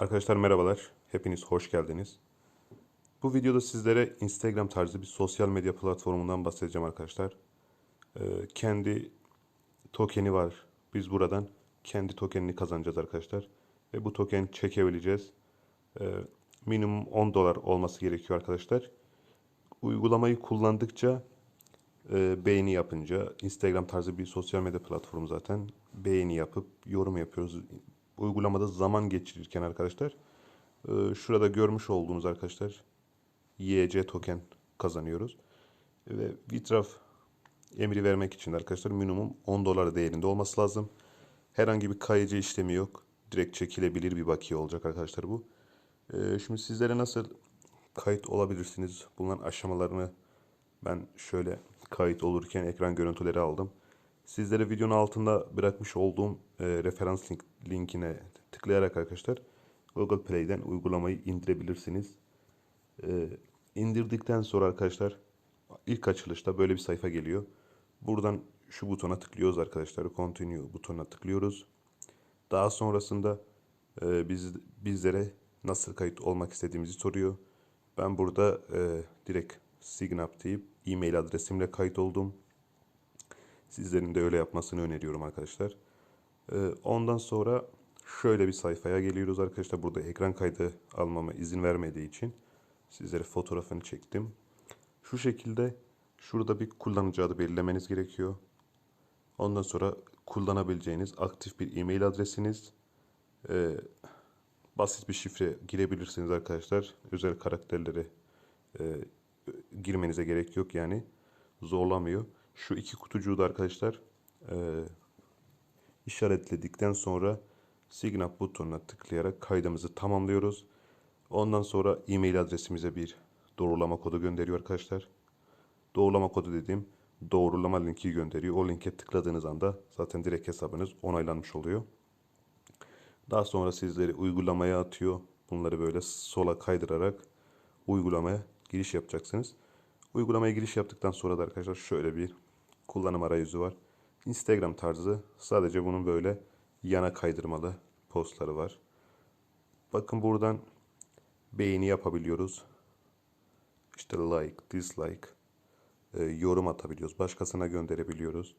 Arkadaşlar merhabalar. Hepiniz hoş geldiniz. Bu videoda sizlere Instagram tarzı bir sosyal medya platformundan bahsedeceğim arkadaşlar. Ee, kendi tokeni var. Biz buradan kendi tokenini kazanacağız arkadaşlar. Ve bu token çekebileceğiz. Ee, minimum 10 dolar olması gerekiyor arkadaşlar. Uygulamayı kullandıkça e, beğeni yapınca Instagram tarzı bir sosyal medya platformu zaten beğeni yapıp yorum yapıyoruz. Uygulamada zaman geçirirken arkadaşlar e, şurada görmüş olduğunuz arkadaşlar YC token kazanıyoruz. Ve Bitraf emri vermek için arkadaşlar minimum 10 dolar değerinde olması lazım. Herhangi bir kayıcı işlemi yok. Direkt çekilebilir bir bakiye olacak arkadaşlar bu. E, şimdi sizlere nasıl kayıt olabilirsiniz? Bunların aşamalarını ben şöyle kayıt olurken ekran görüntüleri aldım. Sizlere videonun altında bırakmış olduğum e, referans link, linkine tıklayarak arkadaşlar Google Play'den uygulamayı indirebilirsiniz. E, indirdikten sonra arkadaşlar ilk açılışta böyle bir sayfa geliyor. Buradan şu butona tıklıyoruz arkadaşlar. Continue butonuna tıklıyoruz. Daha sonrasında e, biz bizlere nasıl kayıt olmak istediğimizi soruyor. Ben burada e, direkt sign up deyip e-mail adresimle kayıt oldum. Sizlerin de öyle yapmasını öneriyorum arkadaşlar. Ee, ondan sonra şöyle bir sayfaya geliyoruz arkadaşlar. Burada ekran kaydı almama izin vermediği için sizlere fotoğrafını çektim. Şu şekilde şurada bir kullanıcı adı belirlemeniz gerekiyor. Ondan sonra kullanabileceğiniz aktif bir e-mail adresiniz. Ee, basit bir şifre girebilirsiniz arkadaşlar. Özel karakterleri e, girmenize gerek yok yani. Zorlamıyor. Şu iki kutucuğu da arkadaşlar e, işaretledikten sonra Sign Up butonuna tıklayarak kaydımızı tamamlıyoruz. Ondan sonra e-mail adresimize bir doğrulama kodu gönderiyor arkadaşlar. Doğrulama kodu dediğim doğrulama linki gönderiyor. O linke tıkladığınız anda zaten direkt hesabınız onaylanmış oluyor. Daha sonra sizleri uygulamaya atıyor. Bunları böyle sola kaydırarak uygulamaya giriş yapacaksınız. Uygulamaya giriş yaptıktan sonra da arkadaşlar şöyle bir kullanım arayüzü var. Instagram tarzı sadece bunun böyle yana kaydırmalı postları var. Bakın buradan beğeni yapabiliyoruz. İşte like, dislike, e, yorum atabiliyoruz. Başkasına gönderebiliyoruz.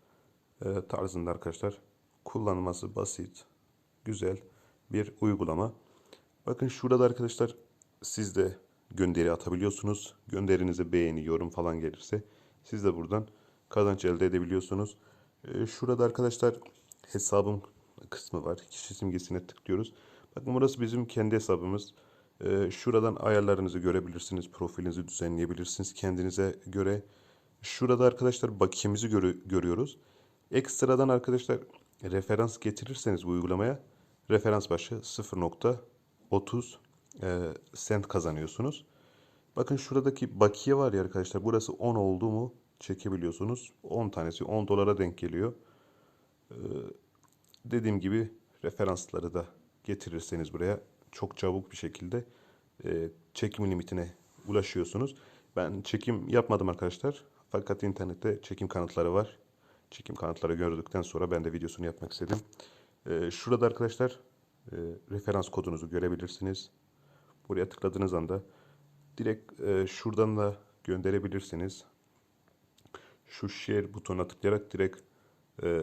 E, tarzında arkadaşlar kullanılması basit, güzel bir uygulama. Bakın şurada arkadaşlar siz de gönderi atabiliyorsunuz. Gönderinize beğeni, yorum falan gelirse siz de buradan kazanç elde edebiliyorsunuz. Ee, şurada arkadaşlar hesabım kısmı var. Kişi simgesine tıklıyoruz. Bakın burası bizim kendi hesabımız. Ee, şuradan ayarlarınızı görebilirsiniz. Profilinizi düzenleyebilirsiniz kendinize göre. Şurada arkadaşlar bakiyemizi görü görüyoruz. Ekstradan arkadaşlar referans getirirseniz bu uygulamaya referans başı 0.30 e, sent kazanıyorsunuz. Bakın şuradaki bakiye var ya arkadaşlar. Burası 10 oldu mu çekebiliyorsunuz. 10 tanesi 10 dolara denk geliyor. Ee, dediğim gibi referansları da getirirseniz buraya çok çabuk bir şekilde e, çekim limitine ulaşıyorsunuz. Ben çekim yapmadım arkadaşlar. Fakat internette çekim kanıtları var. Çekim kanıtları gördükten sonra ben de videosunu yapmak istedim. Ee, şurada arkadaşlar e, referans kodunuzu görebilirsiniz. Buraya tıkladığınız anda direkt e, şuradan da gönderebilirsiniz. Şu share butonuna tıklayarak direkt e,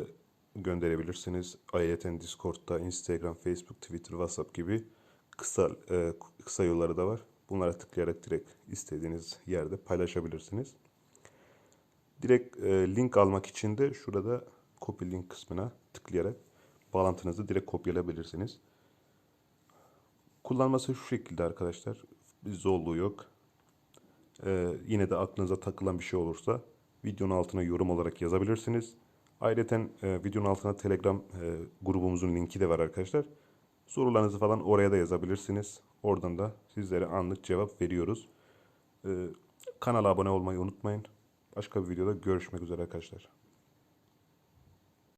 gönderebilirsiniz. Ayrıca Discord'da, Instagram, Facebook, Twitter, WhatsApp gibi kısa e, kısa yolları da var. Bunlara tıklayarak direkt istediğiniz yerde paylaşabilirsiniz. Direkt e, link almak için de şurada copy link kısmına tıklayarak bağlantınızı direkt kopyalayabilirsiniz. Kullanması şu şekilde arkadaşlar. Bir zorluğu yok. Ee, yine de aklınıza takılan bir şey olursa videonun altına yorum olarak yazabilirsiniz. Ayrıca e, videonun altına Telegram e, grubumuzun linki de var arkadaşlar. Sorularınızı falan oraya da yazabilirsiniz. Oradan da sizlere anlık cevap veriyoruz. Ee, kanala abone olmayı unutmayın. Başka bir videoda görüşmek üzere arkadaşlar.